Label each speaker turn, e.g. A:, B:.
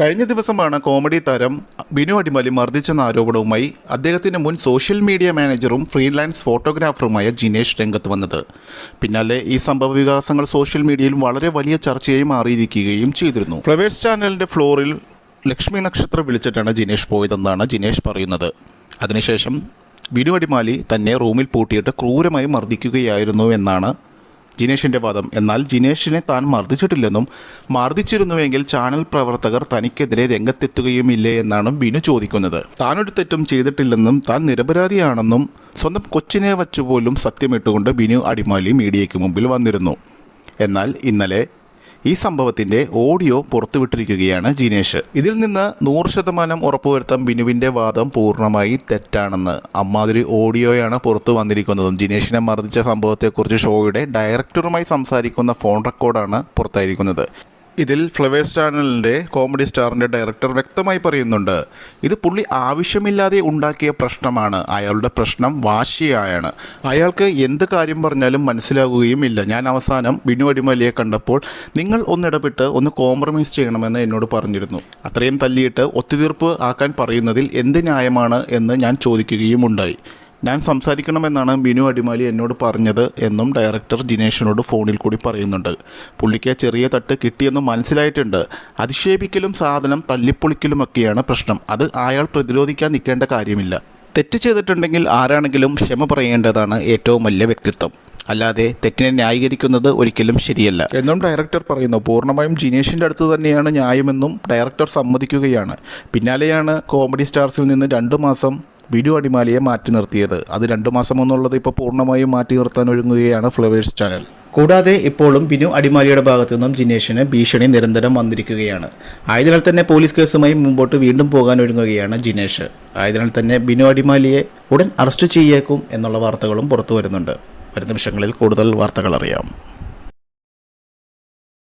A: കഴിഞ്ഞ ദിവസമാണ് കോമഡി താരം ബിനു അടിമാലി മർദ്ദിച്ചെന്ന ആരോപണവുമായി അദ്ദേഹത്തിന്റെ മുൻ സോഷ്യൽ മീഡിയ മാനേജറും ഫ്രീലാൻസ് ഫോട്ടോഗ്രാഫറുമായ ജിനേഷ് രംഗത്ത് വന്നത്. പിന്നാലെ ഈ സംഭവ വികാസങ്ങൾ സോഷ്യൽ മീഡിയയിൽ വളരെ വലിയ ചർച്ചയായി മാറിയിരിക്കുകയും ചെയ്തിരുന്നു. ഫ്ലവേഴ്സ് ചാനലിന്റെ ഫ്ലോറിൽ ലക്ഷ്മി നക്ഷത്രം വിളിച്ചിട്ടാണ് ജിനേഷ് പോയതെന്നാണ് ജിനേഷ് പറയുന്നത്. അതിനുശേഷം ബിനു അടിമാലി തന്നെ റൂമിൽ പൂട്ടിയിട്ട് ക്രൂരമായി മർദ്ദിക്കുകയായിരുന്നു എന്നാണ് ജിനേഷിന്റെ വാദം. എന്നാൽ ജിനേഷിനെ താൻ മർദ്ദിച്ചിട്ടില്ലെന്നും മർദ്ദിച്ചിരുന്നുവെങ്കിൽ ചാനൽ പ്രവർത്തകർ തനിക്കെതിരെ രംഗത്തെത്തുകയുമില്ലേ എന്നാണ് ബിനു ചോദിക്കുന്നത്. താനൊരു തെറ്റും ചെയ്തിട്ടില്ലെന്നും താൻ നിരപരാധിയാണെന്നും സ്വന്തം കൊച്ചിനെ വച്ചുപോലും സത്യമിട്ടുകൊണ്ട് ബിനു അടിമാലി മീഡിയയ്ക്ക് മുമ്പിൽ വന്നിരുന്നു. എന്നാൽ ഇന്നലെ ഈ സംഭവത്തിന്റെ ഓഡിയോ പുറത്തുവിട്ടിരിക്കുകയാണ് ജിനേഷ്. ഇതിൽ നിന്ന് നൂറ് ശതമാനം ഉറപ്പുവരുത്താൻ ബിനുവിന്റെ വാദം പൂർണമായി തെറ്റാണെന്ന് അമ്മാതിരി ഓഡിയോയാണ് പുറത്തു വന്നിരിക്കുന്നതും. ജിനേഷിനെ മർദ്ദിച്ച സംഭവത്തെക്കുറിച്ച് ഷോയുടെ ഡയറക്ടറുമായി സംസാരിക്കുന്ന ഫോൺ റെക്കോർഡാണ് പുറത്തായിരിക്കുന്നത്. ഇതിൽ ഫ്ലവേഴ്സ് ചാനലിന്റെ കോമഡി സ്റ്റാറിന്റെ ഡയറക്ടർ വ്യക്തമായി പറയുന്നുണ്ട് ഇത് പുള്ളി ആവശ്യമില്ലാതെ ഉണ്ടാക്കിയ പ്രശ്നമാണ്. അയാളുടെ പ്രശ്നം വാശിയായാണ്. അയാൾക്ക് എന്ത് കാര്യം പറഞ്ഞാലും മനസ്സിലാകുകയും ഇല്ല. ഞാൻ അവസാനം ബിനു അടിമലിയെ കണ്ടപ്പോൾ നിങ്ങൾ ഒന്നിടപെട്ട് ഒന്ന് കോംപ്രമൈസ് ചെയ്യണമെന്ന് എന്നോട് പറഞ്ഞിരുന്നു. അത്രയും തല്ലിയിട്ട് ഒത്തുതീർപ്പ് ആക്കാൻ പറയുന്നതിൽ എന്ത് ന്യായമാണ് എന്ന് ഞാൻ ചോദിക്കുകയും ഉണ്ടായി ഞാൻ സംസാരിക്കണമെന്നാണ് ബിനു അടിമാലി എന്നോട് പറഞ്ഞത് എന്നും ഡയറക്ടർ ജിനേഷിനോട് ഫോണിൽ കൂടി പറയുന്നുണ്ട്. പുള്ളിക്ക് ചെറിയ തട്ട് കിട്ടിയെന്ന് മനസ്സിലായിട്ടുണ്ട്. അധിക്ഷേപിക്കലും സാധനം തല്ലിപ്പൊളിക്കലുമൊക്കെയാണ് പ്രശ്നം. അത് അയാൾ പ്രതിരോധിക്കാൻ നിൽക്കേണ്ട കാര്യമില്ല. തെറ്റ് ചെയ്തിട്ടുണ്ടെങ്കിൽ ആരാണെങ്കിലും ക്ഷമ പറയേണ്ടതാണ് ഏറ്റവും വലിയ വ്യക്തിത്വം. അല്ലാതെ തെറ്റിനെ ന്യായീകരിക്കുന്നത് ഒരിക്കലും ശരിയല്ല. എന്നും ഡയറക്ടർ പറയുന്നു പൂർണമായും ജിനേഷിന്റെ അടുത്ത് തന്നെയാണ് ന്യായമെന്നും ഡയറക്ടർ സമ്മതിക്കുകയാണ്. പിന്നാലെയാണ് കോമഡി സ്റ്റാർസിൽ നിന്ന് രണ്ട് മാസം ബിനു അടിമാലിയെ മാറ്റി നിർത്തിയത്. അത് രണ്ടു മാസം എന്നുള്ളത് ഇപ്പോൾ പൂർണമായും മാറ്റി നിർത്താൻ ഒരുങ്ങുകയാണ് ഫ്ലവേഴ്സ് ചാനൽ. കൂടാതെ ഇപ്പോഴും ബിനു അടിമാലിയുടെ ഭാഗത്തു നിന്നും ജിനേഷിന് ഭീഷണി നിരന്തരം വന്നിരിക്കുകയാണ്. ആയതിനാൽ തന്നെ പോലീസ് കേസുമായി മുമ്പോട്ട് വീണ്ടും പോകാൻ ഒരുങ്ങുകയാണ് ജിനേഷ്. ആയതിനാൽ തന്നെ ബിനു അടിമാലിയെ ഉടൻ അറസ്റ്റ് ചെയ്യേക്കും എന്നുള്ള വാർത്തകളും പുറത്തു വരുന്നുണ്ട്. വരും നിമിഷങ്ങളിൽ കൂടുതൽ വാർത്തകൾ അറിയാം.